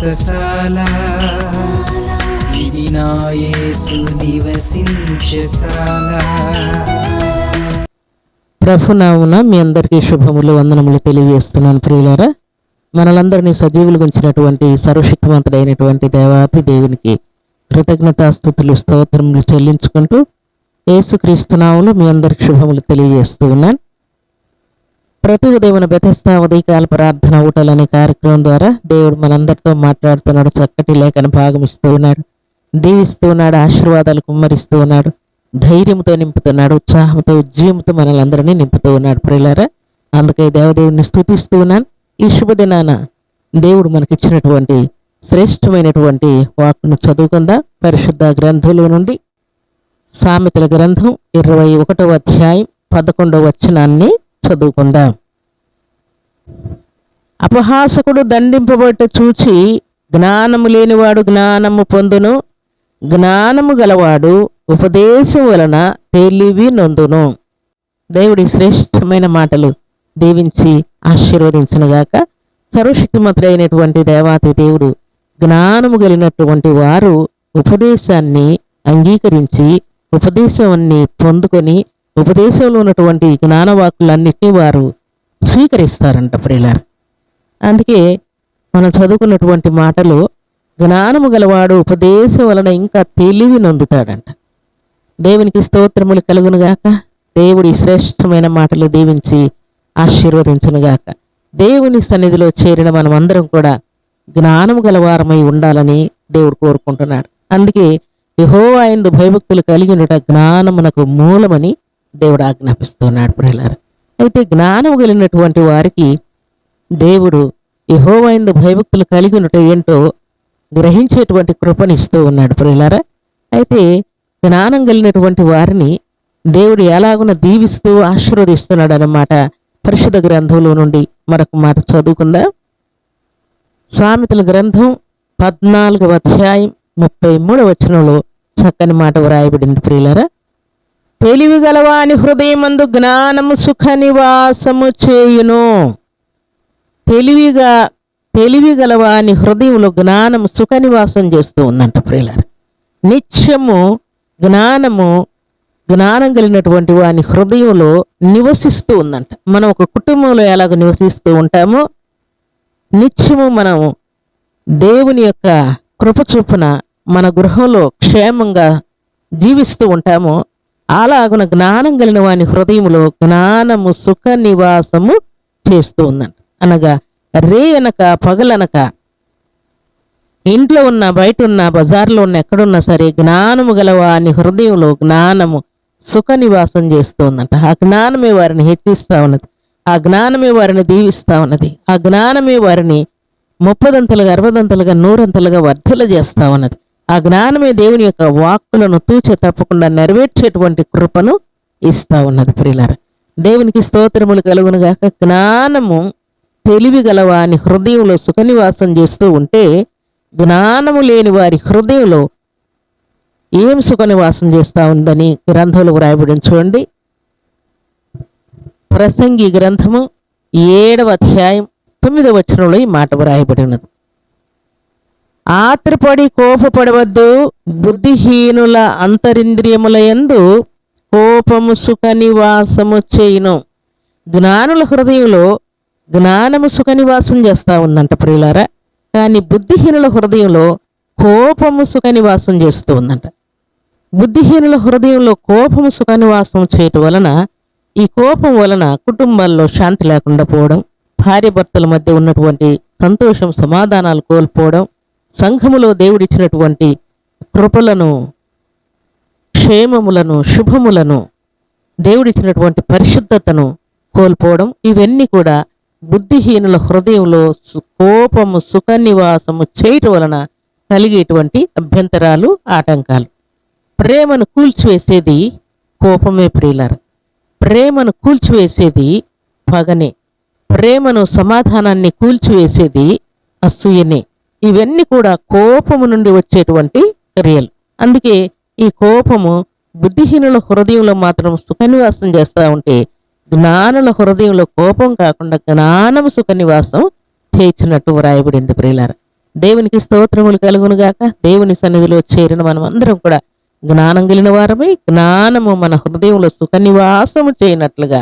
వ్రతశాల ఇది నివసించశాల ప్రభునామున మీ అందరికీ శుభములు వందనములు తెలియజేస్తున్నాను ప్రియులారా. మనలందరినీ సజీవులు గుంచినటువంటి సర్వశక్తివంతుడైనటువంటి దేవాతి దేవునికి కృతజ్ఞతాస్థుతులు స్తోత్రములు చెల్లించుకుంటూ యేసుక్రీస్తునాములు మీ అందరికి శుభములు తెలియజేస్తూ ఉన్నాను. ప్రతి ఉదయం బెతస్తా ఉదయకాల ప్రార్థన ఊటలు అనే కార్యక్రమం ద్వారా దేవుడు మనందరితో మాట్లాడుతున్నాడు చక్కటి లేఖన భాగం ఇస్తూ ఉన్నాడు దీవిస్తూ ఉన్నాడు ఆశీర్వాదాలు కుమ్మరిస్తూ ఉన్నాడు ధైర్యంతో నింపుతున్నాడు ఉత్సాహంతో ఉజ్జీవంతో మనల్ని నింపుతూ ఉన్నాడు. ప్రియులారా అందుకే దేవదేవుని స్థుతిస్తూ ఉన్నాను. ఈ శుభదినాన దేవుడు మనకిచ్చినటువంటి శ్రేష్టమైనటువంటి వాక్కును చదువుకుందా. పరిశుద్ధ గ్రంథంలో నుండి సామెతల గ్రంథం ఇరవై ఒకటవ అధ్యాయం పదకొండవ వచనాన్ని చదువుకుందాం. అపహాసకుడు దండింపబట్ట చూచి జ్ఞానము లేనివాడు జ్ఞానము పొందును జ్ఞానము గలవాడు ఉపదేశం వలన తెలివి నొందును. దేవుడి శ్రేష్టమైన మాటలు దీవించి ఆశీర్వదించనుగాక. సర్వశక్తిమంతుడైనటువంటి దేవాతి దేవుడు జ్ఞానము కలిగినటువంటి వారు ఉపదేశాన్ని అంగీకరించి ఉపదేశాన్ని పొందుకొని ఉపదేశంలో ఉన్నటువంటి జ్ఞానవాకులన్నిటినీ వారు స్వీకరిస్తారంట ప్రియులారు. అందుకే మనం చదువుకున్నటువంటి మాటలు జ్ఞానము గలవాడు ఉపదేశం వలన ఇంకా తెలివి నొందుతాడంట. దేవునికి స్తోత్రములు కలుగునుగాక దేవుడి శ్రేష్టమైన మాటలు దీవించి ఆశీర్వదించునుగాక. దేవుని సన్నిధిలో చేరిన మనమందరం కూడా జ్ఞానము గలవారమై ఉండాలని దేవుడు కోరుకుంటున్నాడు. అందుకే యెహోవా యందు భయభక్తులు కలిగినట జ్ఞానమునకు మూలమని దేవుడు ఆజ్ఞాపిస్తున్నాడు ప్రియులారా. అయితే జ్ఞానం కలిగినటువంటి వారికి దేవుడు యహోవైందు భయభక్తులు కలిగి ఉన్నట ఏంటో గ్రహించేటువంటి కృపనిస్తూ ఉన్నాడు ప్రియులారా. అయితే జ్ఞానం కలిగినటువంటి వారిని దేవుడు ఎలాగున దీవిస్తూ ఆశీర్వదిస్తున్నాడు అన్నమాట పరిశుద్ధ గ్రంథంలో నుండి మరొక మాట చదువుకుందా. సామెతల గ్రంథం పద్నాలుగవ అధ్యాయం ముప్పై మూడవ వచనంలో చక్కని మాట వ్రాయబడింది ప్రియులరా. తెలివిగలవాని హృదయమందు జ్ఞానము సుఖ నివాసము చేయును. తెలివిగా తెలివిగలవాని హృదయంలో జ్ఞానము సుఖ నివాసం చేస్తూ ఉందంట ప్రియులారు. నిత్యము జ్ఞానము జ్ఞానం కలిగినటువంటి వాని హృదయంలో నివసిస్తూ ఉందంట. మనం ఒక కుటుంబంలో ఎలాగ నివసిస్తూ ఉంటామో నిత్యము మనం దేవుని యొక్క కృప చొప్పున మన గృహంలో క్షేమంగా జీవిస్తూ ఉంటామో అలాగున జ్ఞానం కలిగిన వాని హృదయంలో జ్ఞానము సుఖ నివాసము చేస్తూ ఉందంట అనగా రే అనక పగలనక ఇంట్లో ఉన్న బయట ఉన్న బజార్లో ఉన్న ఎక్కడున్నా సరే జ్ఞానము గల వాని హృదయంలో జ్ఞానము సుఖ నివాసం చేస్తూ ఉందంట ఆ జ్ఞానమే వారిని హెచ్చిస్తా ఉన్నది. ఆ జ్ఞానమే వారిని దీవిస్తా ఉన్నది. ఆ జ్ఞానమే వారిని ముప్పదంతలుగా అరవదంతలుగా నూరంతలుగా వర్ధల చేస్తా ఉన్నది. ఆ జ్ఞానమే దేవుని యొక్క వాక్కులను తూచ తప్పకుండా నెరవేర్చేటువంటి కృపను ఇస్తా ఉన్నది ప్రియులార. దేవునికి స్తోత్రములు కలుగునుగాక జ్ఞానము తెలివి గలవాని హృదయంలో సుఖనివాసం చేస్తూ ఉంటే జ్ఞానము లేని వారి హృదయంలో ఏం సుఖనివాసం చేస్తూ ఉందని గ్రంథంలో వ్రాయబడి చూడండి. ప్రసంగి గ్రంథము ఏడవ అధ్యాయం తొమ్మిదవ వచనంలో ఈ మాట వ్రాయబడి ఉన్నది. ఆత్రపడి కోపపడవద్దు బుద్ధిహీనుల అంతరింద్రియముల యందు కోపము సుఖ నివాసము చేయును. జ్ఞానుల హృదయంలో జ్ఞానము సుఖ నివాసం చేస్తా ఉందంట ప్రియులారా. కానీ బుద్ధిహీనుల హృదయంలో కోపము సుఖ నివాసం చేస్తూ ఉందంట. బుద్ధిహీనుల హృదయంలో కోపము సుఖనివాసం చేయటం వలన ఈ కోపం వలన కుటుంబాల్లో శాంతి లేకుండా పోవడం భార్యాభర్తల మధ్య ఉన్నటువంటి సంతోషం సమాధానాలు కోల్పోవడం సంఘములో దేవుడిచ్చినటువంటి కృపలను క్షేమములను శుభములను దేవుడిచ్చినటువంటి పరిశుద్ధతను కోల్పోవడం ఇవన్నీ కూడా బుద్ధిహీనుల హృదయంలో సు- కోపము సుఖ నివాసము చేయటం వలన కలిగేటువంటి అభ్యంతరాలు ఆటంకాలు. ప్రేమను కూల్చివేసేది కోపమే ప్రియులర్. ప్రేమను కూల్చివేసేది పగనే. ప్రేమను సమాధానాన్ని కూల్చివేసేది అసూయనే. ఇవన్నీ కూడా కోపము నుండి వచ్చేటువంటి క్రియలు. అందుకే ఈ కోపము బుద్ధిహీనుల హృదయంలో మాత్రం సుఖనివాసం చేస్తూ ఉంటే జ్ఞానుల హృదయంలో కోపం కాకుండా జ్ఞానము సుఖనివాసం చేయించినట్టు వ్రాయబడింది ప్రియులార. దేవునికి స్తోత్రములు కలుగునుగాక దేవుని సన్నిధిలో చేరిన మనం అందరం కూడా జ్ఞానం కలిగిన వారమై జ్ఞానము మన హృదయంలో సుఖనివాసము చేయనట్లుగా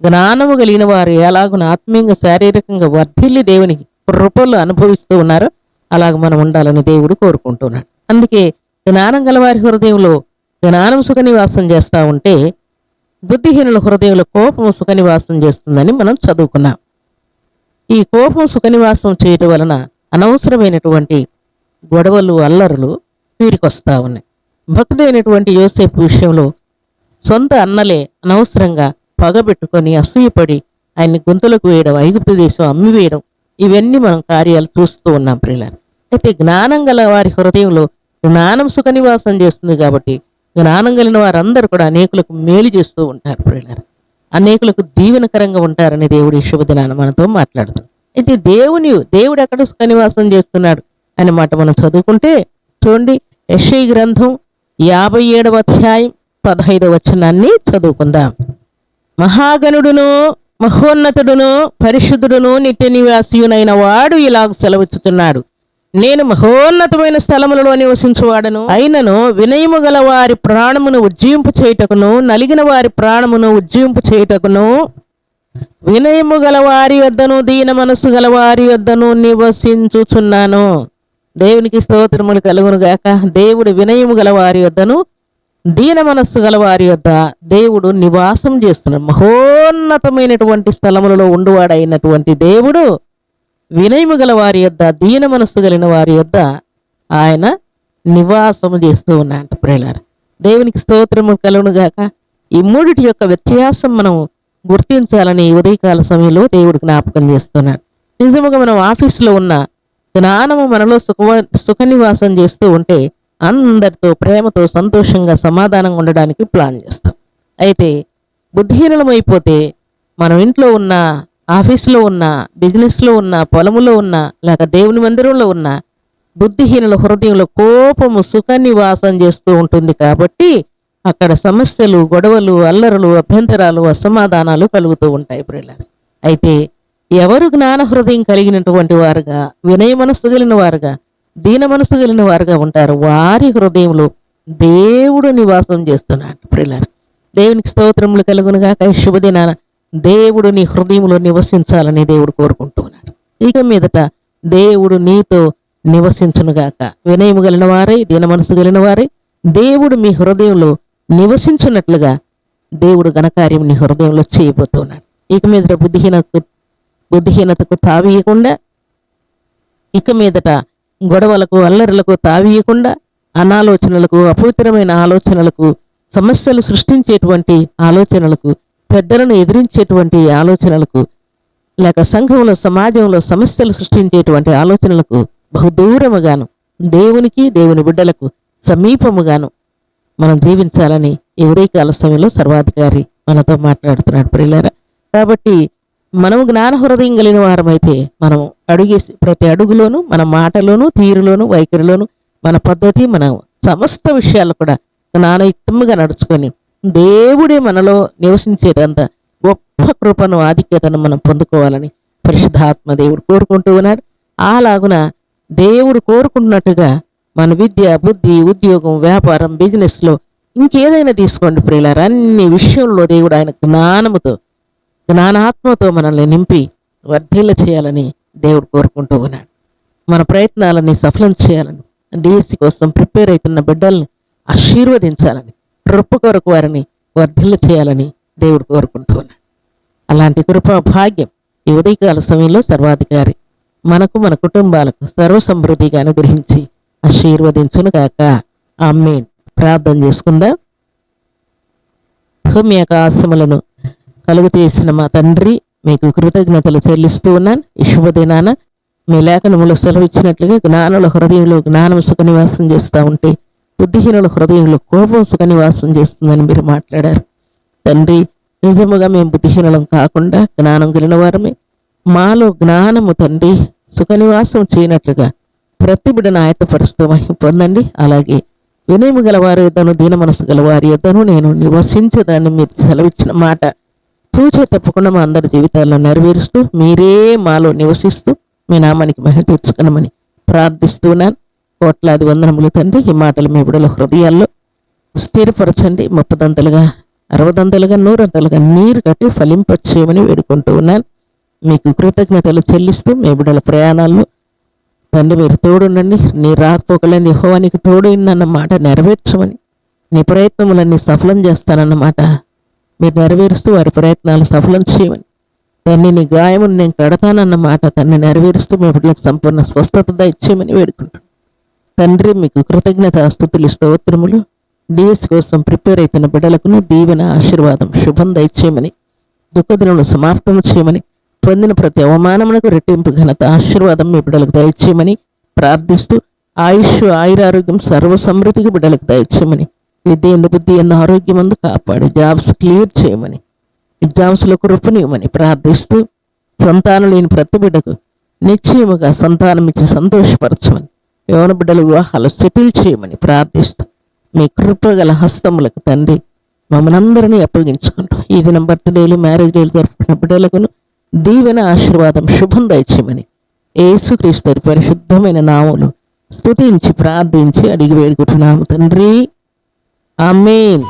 జ్ఞానము కలిగిన వారు ఎలాగున ఆత్మీయంగా శారీరకంగా వర్ధిల్లి దేవునికి కృపలు అనుభవిస్తూ ఉన్నారో అలాగ మనం ఉండాలని దేవుడు కోరుకుంటున్నాడు. అందుకే జ్ఞానం గలవారి హృదయంలో జ్ఞానం సుఖనివాసం చేస్తూ ఉంటే బుద్ధిహీనుల హృదయంలో కోపం సుఖనివాసం చేస్తుందని మనం చదువుకున్నాం. ఈ కోపం సుఖనివాసం చేయటం వలన అనవసరమైనటువంటి గొడవలు అల్లరులు వీరికొస్తా ఉన్నాయి. భక్తుడైనటువంటి యోసేపు విషయంలో సొంత అన్నలే అనవసరంగా పగబెట్టుకొని అసూయపడి ఆయన్ని గొంతులకు వేయడం ఐగుప్తు దేశం అమ్మివేయడం ఇవన్నీ మనం కార్యాలు చూస్తూ ఉన్నాం ప్రియులారు. అయితే జ్ఞానం గల వారి హృదయంలో జ్ఞానం సుఖ నివాసం చేస్తుంది కాబట్టి జ్ఞానం కలిగిన వారందరూ కూడా అనేకులకు మేలు చేస్తూ ఉంటారు ప్రియులారు. అనేకులకు దీవెనకరంగా ఉంటారని దేవుడు ఈ శుభదినాన మనతో మాట్లాడుతాడు అయితే దేవుని దేవుడు ఎక్కడ సుఖనివాసం చేస్తున్నాడు అనే మాట మనం చదువుకుంటే చూడండి యశ్ఐ గ్రంథం యాభై ఏడవ అధ్యాయం పదహైదవ వచనాన్ని చదువుకుందాం. మహాగణుడును మహోన్నతుడును పరిశుద్ధుడును నిత్య నివాసియునైన వాడు ఇలాగ సెలవిచ్చుతున్నాడు. నేను మహోన్నతమైన స్థలములలో నివసించువాడను. అయినను వినయము గల వారి ప్రాణమును ఉజ్జీంపు చేయుటకును నలిగిన వారి ప్రాణమును ఉజ్జీంపు చేయుటకును వినయము గల వారి వద్దను దీన మనసు గల వారి వద్దను నివసించుచున్నాను. దేవునికి స్తోత్రములు కలుగునుగాక దేవుడు వినయము గల వారి వద్దను దీన మనస్సు గల వారి వద్ద దేవుడు నివాసం చేస్తున్నాడు. మహోన్నతమైనటువంటి స్థలములలో ఉండువాడైనటువంటి దేవుడు వినయము గల వారి యొద్ద దీన మనస్సు కలిగిన వారి యొద్ద ఆయన నివాసము చేస్తూ ఉన్నాయంట ప్రేలారు దేవునికి స్తోత్రము కలుగునుగాక ఈ మూడిటి యొక్క వ్యత్యాసం మనం గుర్తించాలని ఉదయకాల సమయంలో దేవుడు జ్ఞాపకం చేస్తున్నాడు. నిజముగా మనం ఆఫీసులో ఉన్న జ్ఞానము మనలో సుఖ సుఖ నివాసం చేస్తూ ఉంటే అందరితో ప్రేమతో సంతోషంగా సమాధానంగా ఉండడానికి ప్లాన్ చేస్తాం. అయితే బుద్ధిహీనమైపోతే మనం ఇంట్లో ఉన్న ఆఫీసులో ఉన్న బిజినెస్లో ఉన్న పొలములో ఉన్న లేక దేవుని మందిరంలో ఉన్న బుద్ధిహీనుల హృదయంలో కోపము సుఖాన్ని వాసం చేస్తూ ఉంటుంది కాబట్టి అక్కడ సమస్యలు గొడవలు అల్లరులు అభ్యంతరాలు అసమాధానాలు కలుగుతూ ఉంటాయి ప్రియుల అయితే ఎవరు జ్ఞాన హృదయం కలిగినటువంటి వారుగా వినయ మనస్సు కలిగిన వారుగా దీన మనస్సు కలిగిన వారుగా ఉంటారు వారి హృదయంలో దేవుడు నివాసం చేస్తున్నాడు ప్రియులారు. దేవునికి స్తోత్రములు కలుగునుగాక. శుభదినాన. దేవుడు నీ హృదయంలో నివసించాలని దేవుడు కోరుకుంటున్నాడు. ఇక మీదట దేవుడు నీతో నివసించునుగాక వినయము గలిన వారే దీన మనసు గలిన వారే దేవుడు మీ హృదయంలో నివసించున్నట్లుగా దేవుడు ఘనకార్యం నీ హృదయంలో చేయబోతున్నాడు. ఇక మీదట బుద్ధిహీనతకు బుద్ధిహీనతకు తావీయకుండా ఇక మీదట గొడవలకు అల్లరులకు తావీయకుండా అనాలోచనలకు అపవిత్రమైన ఆలోచనలకు సమస్యలు సృష్టించేటువంటి ఆలోచనలకు పెద్దలను ఎదిరించేటువంటి ఆలోచనలకు లేక సంఘంలో సమాజంలో సమస్యలు సృష్టించేటువంటి ఆలోచనలకు బహుదూరముగాను దేవునికి దేవుని బిడ్డలకు సమీపముగాను మనం జీవించాలని ఈ ఉదయకాల సమయంలో సర్వాధికారి మనతో మాట్లాడుతున్నాడు ప్రియులారా. కాబట్టి మనం జ్ఞాన హృదయం కలిగిన వారమైతే మనం అడుగేసి ప్రతి అడుగులోనూ మన మాటలోను తీరులోను వైఖరిలోను మన పద్ధతి మన సమస్త విషయాలు కూడా జ్ఞానయుక్తముగా నడుచుకొని దేవుడే మనలో నివసించేటంత గొప్ప కృపను ఆధిక్యతను మనం పొందుకోవాలని పరిశుద్ధాత్మ దేవుడు కోరుకుంటూ ఉన్నాడు. అలాగున దేవుడు కోరుకుంటున్నట్టుగా మన విద్య బుద్ధి ఉద్యోగం వ్యాపారం బిజినెస్లో ఇంకేదైనా తీసుకోండి ప్రియులారు. అన్ని విషయంలో దేవుడు ఆయన జ్ఞానముతో జ్ఞానాత్మతో మనల్ని నింపి వర్ధిల్ల చేయాలని దేవుడు కోరుకుంటూ ఉన్నాడు. మన ప్రయత్నాలని సఫలం చేయాలని డిఎస్సి కోసం ప్రిపేర్ అవుతున్న బిడ్డల్ని ఆశీర్వదించాలని కృప కొరకు వారిని వర్ధిల్ల చేయాలని దేవుడు కోరుకుంటూ ఉన్నాడు అలాంటి కృప భాగ్యం ఈ ఉదయకాల సమయంలో సర్వాధికారి మనకు మన కుటుంబాలకు సర్వ సమృద్ధిగా అనుగ్రహించి ఆశీర్వదించును కాక ఆమెన్. ప్రార్థన చేసుకుందాం. భూమి ఆకాశములను కలుగు చేసిన మా తండ్రి మీకు కృతజ్ఞతలు చెల్లిస్తూ ఉన్నాను. ఈ శుభదినాన మీ లేఖనములో సెలవు ఇచ్చినట్లుగా జ్ఞానుల హృదయంలో జ్ఞానం సుఖ నివాసం చేస్తూ ఉంటే బుద్ధిహీనుల హృదయంలో కోపం సుఖనివాసం చేస్తుందని మీరు మాట్లాడారు. తండ్రి నిజముగా మేము బుద్ధిహీనులం కాకుండా జ్ఞానం కలిగిన వారమే. మాలో జ్ఞానము తండ్రి సుఖనివాసం చేయనట్లుగా ప్రతి బిడ్డను ఆయతపరుస్తూ పొందండి. అలాగే వినయము గలవారు యుద్ధను యొద్దను దీన మనసు గలవారి యుద్ధను యొద్దను నేను నివసించదాన్ని మీరు సెలవిచ్చిన మాట పూజ తప్పకుండా మా అందరి జీవితాల్లో నెరవేరుస్తూ మీరే మాలో నివసిస్తూ మీ నామానికి మహిళ తీర్చుకునమని ప్రార్థిస్తున్నాను కోట్లాది వందనములు తండ్రి ఈ మాటలు మీ బిడల హృదయాల్లో స్థిరపరచండి. ముప్పదంతలుగా అరవదంతలుగా నూరంతలుగా నీరు కట్టి ఫలింపచేయమని వేడుకుంటూ ఉన్నాను. మీకు కృతజ్ఞతలు చెల్లిస్తూ మీ బిడల ప్రయాణాల్లో తండ్రి మీరు తోడుండండి. నీ రాకపోకలని హోవానికి తోడైందన్న మాట నెరవేర్చమని నీ ప్రయత్నములన్నీ సఫలం చేస్తానన్నమాట మీరు నెరవేరుస్తూ వారి ప్రయత్నాలు సఫలం చేయమని తన్ని నీ గాయమును నేను కడతానన్న మాట తన్ని నెరవేరుస్తూ మీ బిడ్డలకు సంపూర్ణ స్వస్థత ఇచ్చేయమని వేడుకుంటాను తండ్రి మీకు కృతజ్ఞత స్థుతులు స్తోత్రములు. డిఎస్ కోసం ప్రిపేర్ అవుతున్న బిడ్డలకును దీవెన ఆశీర్వాదం శుభం దయచేయమని దుఃఖదినములు సమాప్తం చేయమని పొందిన ప్రతి అవమానమునకు రెట్టింపు ఘనత ఆశీర్వాదం మీ బిడ్డలకు దయచేయమని ప్రార్థిస్తూ ఆయుష్ ఆయురారోగ్యం సర్వ సమృద్ధికి బిడ్డలకు దయచేయమని విద్య ఎందు బుద్ధి ఎందు ఆరోగ్యం అందు కాపాడి జాబ్స్ క్లియర్ చేయమని ఎగ్జామ్స్లో కృపనివ్వమని ప్రార్థిస్తూ సంతానం లేని ప్రతి బిడ్డకు నిశ్చయముగా సంతానం ఇచ్చి సంతోషపరచమని యవన బిడ్డల వివాహాలు సెటిల్ చేయమని ప్రార్థిస్తాం. మీ కృపగల హస్తములకు తండ్రి మమ్మల్ని అందరినీ అప్పగించుకుంటాం ఈ దినం బర్త్డేలు మ్యారేజ్ డేలు జరుపుకున్న బిడ్డలకును దీవెన ఆశీర్వాదం శుభం దయచేయమని ఏసుక్రీస్తు పరిశుద్ధమైన నాములు స్తుతించి ప్రార్థించి అడిగి వేడుకుంటున్నాము తండ్రి. ఆమేన్.